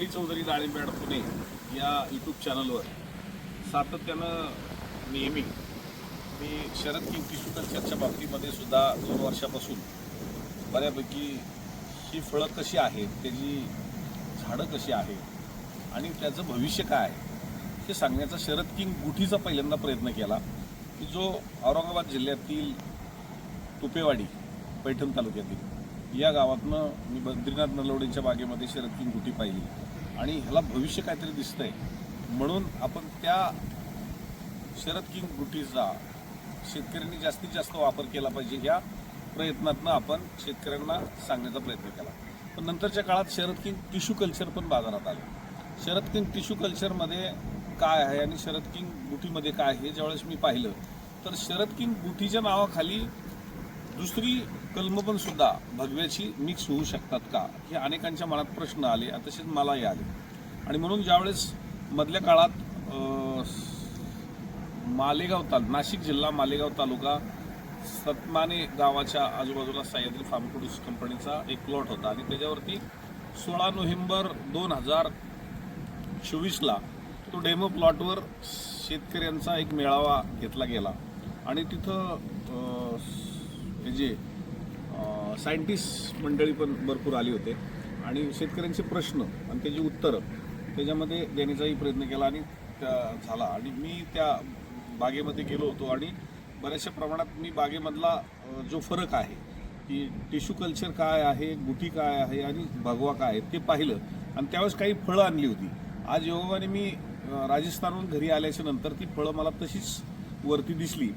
मी चौधरी डाळिंबेड पुणे या यूट्यूब चॅनलवर सातत्यानं नेहमी मी शरद किमती बाबतीमध्ये सुद्धा दोन वर्षापासून बऱ्यापैकी ही फळं कशी आहेत त्याची झाडं कशी आहेत आणि त्याचं भविष्य काय आहे हे सांगण्याचा शरद किंग गुठीचा पहिल्यांदा प्रयत्न केला की जो औरंगाबाद जिल्ह्यातील तुपेवाडी पैठण तालुक्यातील या गावातनं मी बद्रीनाथ नलवडेंच्या बागेमध्ये शरद किंग गुठी पाहिली. आणि ह्याला भविष्य काहीतरी दिसतंय. म्हणून आपण त्या शरद किंग गुटीचा शेतकऱ्यांनी जास्तीत जास्त वापर केला पाहिजे ह्या प्रयत्नातनं आपण शेतकऱ्यांना सांगण्याचा प्रयत्न केला. पण नंतरच्या काळात शरद किंग टिश्यू कल्चर पण बाजारात आलं. शरद किंग टिश्यू कल्चरमध्ये काय आहे आणि शरद किंग गुटीमध्ये काय आहे हे ज्यावेळेस मी पाहिलं तर शरद किंग गुटीच्या नावाखाली दुसरी कलमं पण सुद्धा भगव्याशी मिक्स होऊ शकतात का? हे अनेकांच्या मनात प्रश्न आले तसेच मलाही आले. आणि म्हणून ज्यावेळेस मधल्या काळात मालेगाव ताल नाशिक जिल्हा मालेगाव तालुका सतमाने गावाच्या आजूबाजूला सह्याद्री फार्म प्रोड्यूस कंपनीचा एक प्लॉट होता. आणि त्याच्यावरती सोळा नोव्हेंबर दोन हजार चोवीसला तो डेमो प्लॉटवर शेतकऱ्यांचा एक मेळावा घेतला गेला. आणि तिथं जे सायंटिस्ट मंडळी पण भरपूर आली होते. आणि शेतकऱ्यांचे प्रश्न आणि त्याची उत्तरं त्याच्यामध्ये देण्याचाही प्रयत्न केला आणि त्या- झाला. आणि मी त्या बागेमध्ये गेलो होतो आणि बऱ्याचशा प्रमाणात मी बागेमधला जो फरक आहे की टिश्यू कल्चर काय आहे गुटी काय आहे आणि भगवा काय आहे ते पाहिलं. आणि त्यावेळेस काही फळं आणली होती. आज योगाने मी राजस्थानहून घरी आल्याच्यानंतर ती फळं मला तशीच वरती दिसली.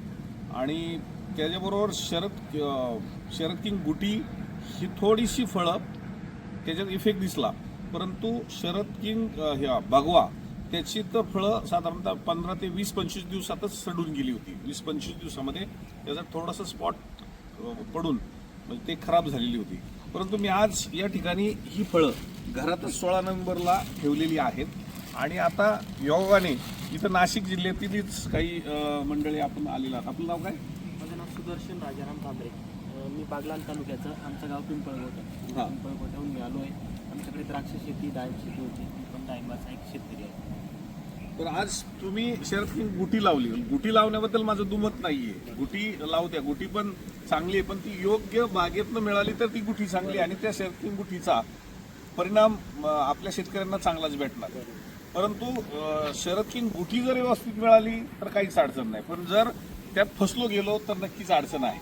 आणि त्याच्याबरोबर शरद शरद किंग गुटी ही थोडीशी फळं त्याच्यात इफेक्ट दिसला. परंतु शरद किंग ह्या भगवा त्याची तर फळं साधारणतः पंधरा ते वीस पंचवीस दिवसातच सडून गेली होती. वीस पंचवीस दिवसामध्ये त्याचा थोडासा स्पॉट पडून म्हणजे ते खराब झालेली होती. परंतु मी आज या ठिकाणी ही फळं घरातच सोळा नोव्हेंबरला ठेवलेली आहेत. आणि आता योगाने इथं नाशिक जिल्ह्यातीलच काही मंडळी आपण आलेला आहात. आपलं नाव काय? सुदर्शन राजाराम भांबरे अं, मी बागलाण तालुक्याचं आमचं गाव पिंपळगोट आहे. हा. पिंपळगोटाहून मी आलो आहे. आमच्याकडे द्राक्ष शेती डाळिंब शेती होती. मी पण डाळिंबाचा एक शेतकरी आहे. तर आज तुम्ही शरद गुटी लावली. गुटी लावण्याबद्दल माझं दुमत नाहीये. गुटी लावत्या. गुटी पण चांगली आहे पण ती योग्य बागेतनं मिळाली तर ती गुठी चांगली आणि त्या शरद गुटीचा परिणाम आपल्या शेतकऱ्यांना चांगलाच भेटणार परंतु शरद किंग गुठी जर व्यवस्थित मिळाली तर काहीच अडचण नाही. पण जर त्यात फसलो गेलो तर नक्कीच अडचण आहे.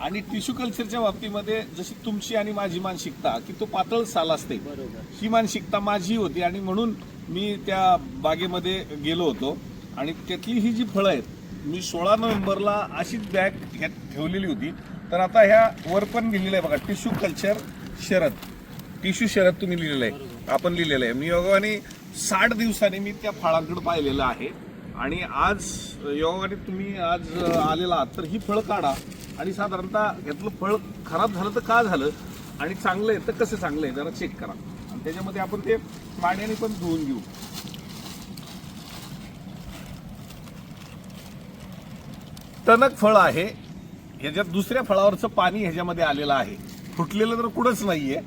आणि टिश्यू कल्चरच्या बाबतीमध्ये जशी तुमची आणि माझी मानसिकता की तो पातळ साल असते. बरोबर ही मानसिकता माझी होती आणि म्हणून मी त्या बागेमध्ये गेलो होतो. आणि त्यातली ही जी फळं आहेत मी सोळा नोव्हेंबरला अशीच बॅग ह्यात ठेवलेली होती. तर आता ह्या वर पण लिहिलेलं आहे बघा tissue culture Sharad. Tissue Sharad तुम्ही लिहिलेलं आहे. आपण लिहिलेलं आहे. मी योगाने साठ दिवसांनी मी त्या फळांकडे पाहिलेलं आहे. आणि आज योगाने तुम्ही आज आलेला आहात तर ही फळं काढा. आणि साधारणतः यातलं फळ खराब झालं तर का झालं? आणि चांगलं आहे तर कसं चांगलं आहे? जरा चेक करा. आणि त्याच्यामध्ये आपण ते पाण्याने पण धुवून घेऊ. टणक फळ आहे. ह्याच्यात दुसऱ्या फळावरचं पाणी ह्याच्यामध्ये आलेलं आहे. फुटलेलं तर कुठंच नाहीये.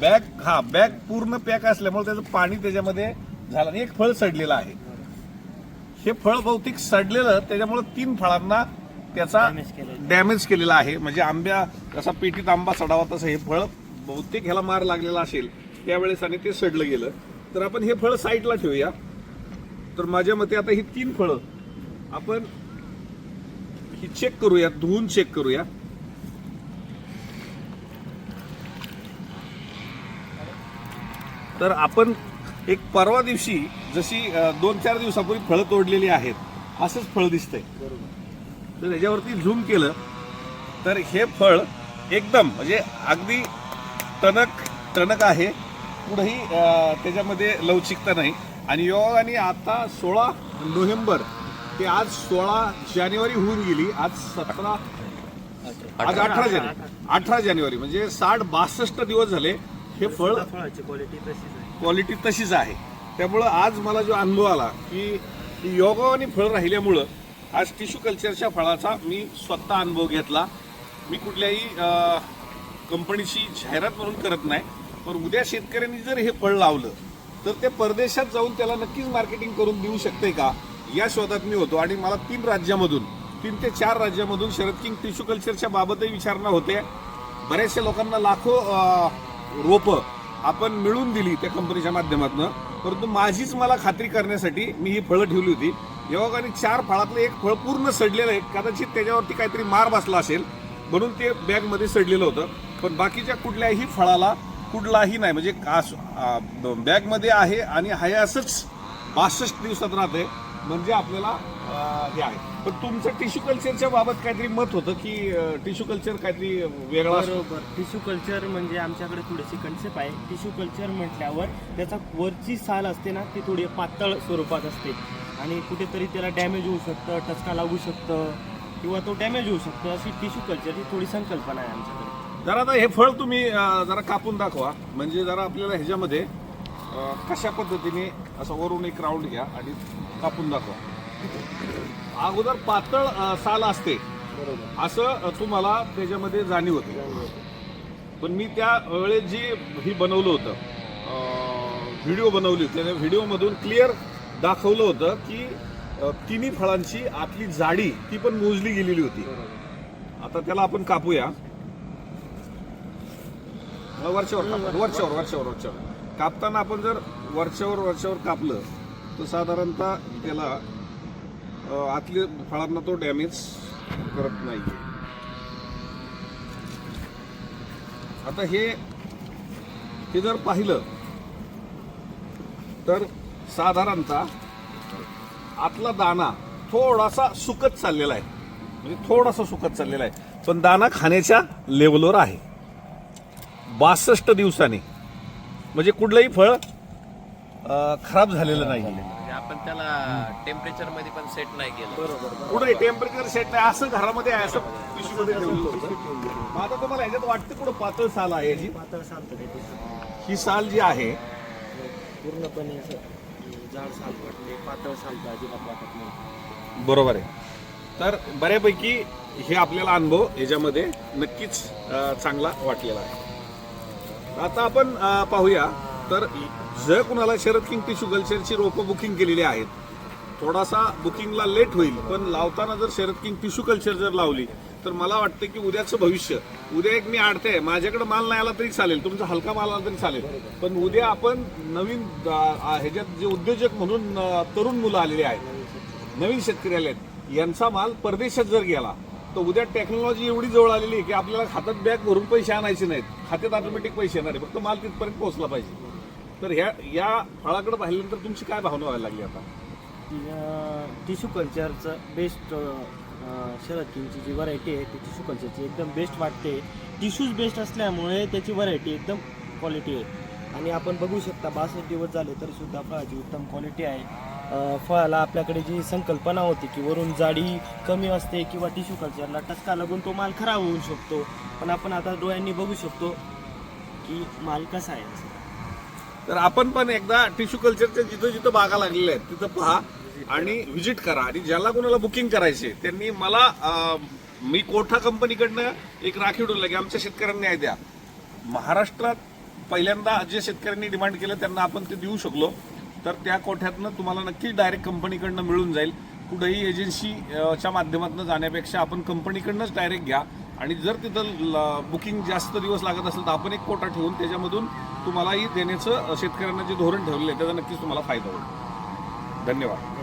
बॅग हा बॅग पूर्ण पॅक असल्यामुळे त्याचं पाणी त्याच्यामध्ये झालं आणि एक फळ सडलेलं आहे. हे फळ बहुतेक सडलेलं त्याच्यामुळे तीन फळांना त्याचा. डॅमेज केलेला. आहे. म्हणजे आंब्या जसा पेटीत आंबा सडावा तसं हे फळ बहुतेक ह्याला मार लागलेला असेल त्यावेळेस आणि ते सडलं गेलं. तर आपण हे फळ साईडला ठेवूया. तर माझ्या मते आता ही तीन फळं आपण ही चेक करूया धुवून चेक करूया. तर आपण एक परवा दिवशी जशी दोन चार दिवसापूर्वी फळं तोडलेली आहेत असंच फळ दिसतंय. बरोबर तर याच्यावरती झूम केलं तर हे फळ एकदम म्हणजे अगदी टणक टणक आहे. कुठंही त्याच्यामध्ये लवचिकता नाही. आणि योगाने आता सोळा नोव्हेंबर ते आज सोळा जानेवारी होऊन गेली. आज सतरा आज अठरा जानेवारी. अठरा जानेवारी म्हणजे साठ बासष्ट दिवस झाले हे फळ फळाची क्वालिटी तशीच आहे. क्वालिटी तशीच आहे. त्यामुळं आज मला जो अनुभव आला की योगावानी फळ राहिल्यामुळं आज टिश्यू कल्चरच्या फळाचा मी स्वतः अनुभव घेतला. मी कुठल्याही कंपनीची जाहिरात म्हणून करत नाही पण उद्या शेतकऱ्यांनी जर हे फळ लावलं तर ते परदेशात जाऊन त्याला नक्कीच मार्केटिंग करून देऊ शकते का? या शोधात मी होतो. आणि मला तीन राज्यामधून तीन ते चार राज्यामधून शरद किंग टिश्यू कल्चरच्या बाबतही विचारणा होते. बऱ्याचशा लोकांना लाखो रोपं आपण मिळून दिली त्या कंपनीच्या माध्यमातून परंतु माझीच मला खात्री करण्यासाठी मी ही फळं ठेवली होती. योगाने चार फळातलं एक फळ पूर्ण सडलेलं आहे. कदाचित त्याच्यावरती काहीतरी मार बसला असेल म्हणून ते बॅगमध्ये सडलेलं होतं. पण बाकीच्या कुठल्याही फळाला कुठलाही नाही म्हणजे कास ब- बॅगमध्ये आहे आणि हयासच असंच बासष्ट दिवसात राहते म्हणजे आपल्याला हे आहे. पण तुमचं टिश्यू कल्चरच्या बाबत काहीतरी मत होतं की टिश्यू कल्चर काहीतरी वेगळा असतो? बरोबर. टिश्यू कल्चर म्हणजे आमच्याकडे थोडीशी कन्सेप्ट आहे. टिश्यू कल्चर म्हटल्यावर त्याचा वरची साल असते ना ती थोडी पातळ स्वरूपात असते. आणि कुठेतरी त्याला डॅमेज होऊ शकतं टचका लागू शकतं किंवा तो डॅमेज होऊ शकतो अशी टिश्यू कल्चरची थोडी संकल्पना आहे आमच्याकडे. जरा आता हे फळ तुम्ही अं, जरा कापून दाखवा. म्हणजे जरा आपल्याला ह्याच्यामध्ये अं, कशा पद्धतीने असं वरून एक राऊंड घ्या आणि कापून दाखवा. अगोदर पातळ साल असते. असं तुम्हाला त्याच्यामध्ये जाणीव होते. पण मी त्या वेळेस जी ही बनवलं होतं व्हिडिओ बनवली होती त्या व्हिडिओमधून क्लिअर दाखवलं होतं की तिन्ही फळांची आतली जाडी ती पण मोजली गेलेली होती. आता त्याला आपण कापूया. वरच्यावर कापा. वरच्यावर वरच्यावर वरच्यावर. कापताना आपण जर वरच्यावर वरच्यावर कापलं तर साधारणतः त्याला आतले आतल्या फळांना तो डॅमेज करत नाही आता हे हे जर पाहिलं तर साधारणतः आतला दाना थोडासा सुकत चाललेला आहे. म्हणजे थोडासा सुकत चाललेला आहे. पण दाना खाण्याच्या लेवलवर आहे. बासष्ट दिवसांनी म्हणजे कुठलंही फळ खराब झालेलं नाही म्हणजे त्याला टेम्परेचरमध्ये पण सेट नाही केलं. बरोबर पुढे टेम्परेचर सेट नाही असं घरामध्ये आहे असं पिशवीमध्ये ठेवलेलं होतं. मग आता तुम्हाला ह्याच्यात वाटतं कुठं पातळ साल आहे याची पातळ साल तर. ही साल जी आहे पूर्णपणे असं जाड साल वाटते पातळ साल तर अजिबात वाटत नाही. बरोबर आहे. तर बऱ्यापैकी हे आपल्याला अनुभव याच्यामध्ये नक्कीच अं, चांगला वाटलेला आहे. आता आपण अं, पाहूया तर जर कुणाला शरद किंग टिश्यू कल्चरची रोपं बुकिंग केलेली आहेत थोडासा बुकिंगला लेट होईल पण लावताना जर शरद किंग टिश्यू कल्चर जर लावली तर मला वाटतं की उद्याचं भविष्य उद्या एक मी आडते माझ्याकडे माल नाही आला तरी चालेल तुमचा हलका माल आला तरी चालेल पण उद्या आपण नवीन ह्याच्यात जे उद्योजक म्हणून तरुण मुलं आलेले आहेत नवीन शेतकरी आले आहेत यांचा माल परदेशात जर गेला तर उद्या टेक्नॉलॉजी एवढी जवळ आलेली आहे की आपल्याला खात्यात बॅग भरून पैसे आणायचे नाहीत खात्यात ऑटोमॅटिक पैसे येणार आहे फक्त माल तिथपर्यंत पोहोचला पाहिजे. तर ह्या या फळाकडे पाहिल्यानंतर तुमची काय भावना व्हायला लागली आता? टिश्यू कल्चरचं बेस्ट शरद किंगची जी व्हरायटी आहे ती टिश्यू कल्चरची एकदम बेस्ट वाटते. टिश्यूज बेस्ट असल्यामुळे त्याची व्हरायटी एकदम क्वालिटी आहे. आणि आपण बघू शकता बासष्ट दिवस झाले तरी सुद्धा फळाची उत्तम क्वालिटी आहे. फळाला आपल्याकडे जी संकल्पना होती की वरून जाडी कमी असते किंवा टिश्यू कल्चरला टचका लागून तो माल खराब होऊ शकतो. पण आपण आता डोळ्यांनी बघू शकतो की माल कसा आहे. असं. तर आपण पण एकदा टिश्यू कल्चरच्या जिथं जिथं बागा लागलेल्या आहेत तिथं पहा आणि व्हिजिट करा. आणि ज्याला कोणाला बुकिंग करायचे त्यांनी मला मी कोठा कंपनीकडनं एक राखीव ठेवलं की आमच्या शेतकऱ्यांनी आहे द्या. महाराष्ट्रात पहिल्यांदा जे शेतकऱ्यांनी डिमांड केलं त्यांना आपण ते देऊ शकलो. तर त्या कोठ्यातनं तुम्हाला नक्की डायरेक्ट कंपनीकडनं मिळून जाईल. कुठेही एजन्सी च्या माध्यमातून जाण्यापेक्षा आपण कंपनीकडनंच डायरेक्ट घ्या. आणि जर तिथं बुकिंग जास्त दिवस लागत असेल तर आपण एक कोटा ठेवून त्याच्यामधून तुम्हालाही देण्याचं शेतकऱ्यांना जे धोरण ठेवलेलं आहे त्याचा नक्कीच तुम्हाला फायदा होईल. धन्यवाद.